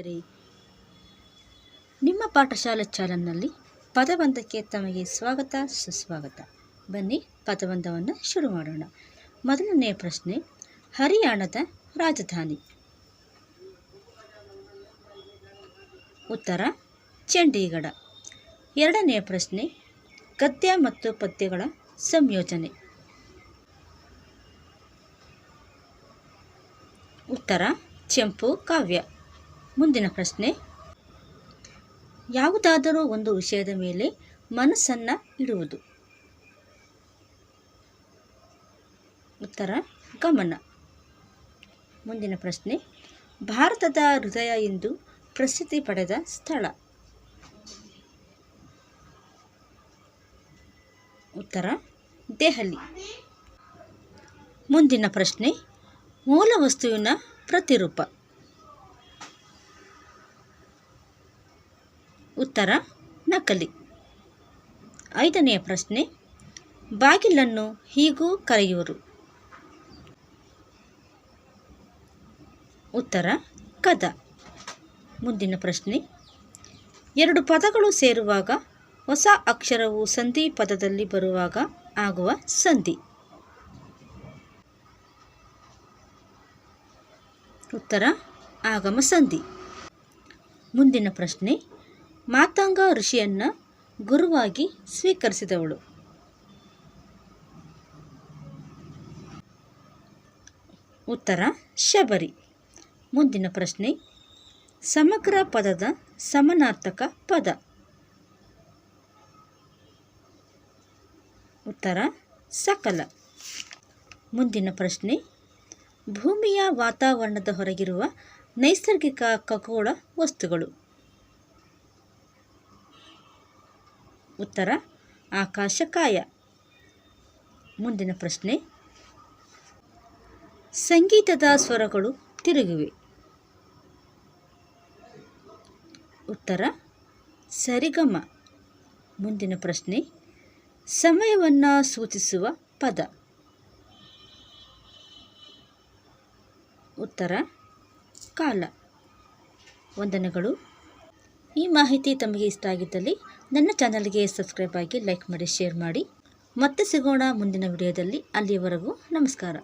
ಸ್ನೇಹಿತರೆ ನಿಮ್ಮ ಪಾಠಶಾಲೆ ಚಾನಲ್ನಲ್ಲಿ ಪದಬಂಧಕ್ಕೆ ತಮಗೆ ಸ್ವಾಗತ, ಸುಸ್ವಾಗತ. ಬನ್ನಿ, ಪದಬಂಧವನ್ನು ಶುರು ಮಾಡೋಣ. ಮೊದಲನೆಯ ಪ್ರಶ್ನೆ, ಹರಿಯಾಣದ ರಾಜಧಾನಿ. ಉತ್ತರ, ಚಂಡೀಗಢ. ಎರಡನೆಯ ಪ್ರಶ್ನೆ, ಗದ್ಯ ಮತ್ತು ಪದ್ಯಗಳ ಸಂಯೋಜನೆ. ಉತ್ತರ, ಚೆಂಪು ಕಾವ್ಯ. ಮುಂದಿನ ಪ್ರಶ್ನೆ. ಯಾವುದಾದರೂ ಒಂದು ವಿಷಯದ ಮೇಲೆ ಮನಸ್ಸನ್ನು ಇಡುವುದು. ಉತ್ತರ, ಗಮನ. ಮುಂದಿನ ಪ್ರಶ್ನೆ. ಭಾರತದ ಹೃದಯ ಎಂದು ಪ್ರಸಿದ್ಧಿ ಪಡೆದ ಸ್ಥಳ. ಉತ್ತರ, ದೆಹಲಿ. ಮುಂದಿನ ಪ್ರಶ್ನೆ. ಮೂಲ ವಸ್ತುವಿನ ಪ್ರತಿರೂಪ. ಉತ್ತರ, ನಕಲಿ. ಐದನೆಯ ಪ್ರಶ್ನೆ, ಬಾಗಿಲನ್ನು ಹೀಗೂ ಕರೆಯುವರು. ಉತ್ತರ, ಕದ. ಮುಂದಿನ ಪ್ರಶ್ನೆ, ಎರಡು ಪದಗಳು ಸೇರುವಾಗ ಹೊಸ ಅಕ್ಷರವು ಸಂಧಿ ಪದದಲ್ಲಿ ಬರುವಾಗ ಆಗುವ ಸಂಧಿ. ಉತ್ತರ, ಆಗಮ ಸಂಧಿ. ಮುಂದಿನ ಪ್ರಶ್ನೆ ಮಾತಾಂಗ ಋಷಿಯನ್ನು ಗುರುವಾಗಿ ಸ್ವೀಕರಿಸಿದವಳು. ಉತ್ತರ, ಶಬರಿ. ಮುಂದಿನ ಪ್ರಶ್ನೆ, ಸಮಗ್ರ ಪದದ ಸಮನಾರ್ಥಕ ಪದ. ಉತ್ತರ, ಸಕಲ. ಮುಂದಿನ ಪ್ರಶ್ನೆ, ಭೂಮಿಯ ವಾತಾವರಣದ ಹೊರಗಿರುವ ನೈಸರ್ಗಿಕ ಖಗೋಳ ವಸ್ತುಗಳು. ಉತ್ತರ ಆಕಾಶಕಾಯ ಮುಂದಿನ ಪ್ರಶ್ನೆ. ಸಂಗೀತದ ಸ್ವರಗಳು ತಿರುಗಿವೆ. ಉತ್ತರ, ಸರಿಗಮ. ಮುಂದಿನ ಪ್ರಶ್ನೆ. ಸಮಯವನ್ನು ಸೂಚಿಸುವ ಪದ. ಉತ್ತರ, ಕಾಲ. ವಂದನೆಗಳು. ಈ ಮಾಹಿತಿ ತಮಗೆ ಇಷ್ಟ ಆಗಿದ್ದಲ್ಲಿ ನನ್ನ ಚಾನಲ್ಗೆ ಸಬ್ಸ್ಕ್ರೈಬ್ ಆಗಿ ಲೈಕ್ ಮಾಡಿ ಶೇರ್ ಮಾಡಿ. ಮತ್ತೆ ಸಿಗೋಣ ಮುಂದಿನ ವಿಡಿಯೋದಲ್ಲಿ. ಅಲ್ಲಿಯವರೆಗೂ ನಮಸ್ಕಾರ.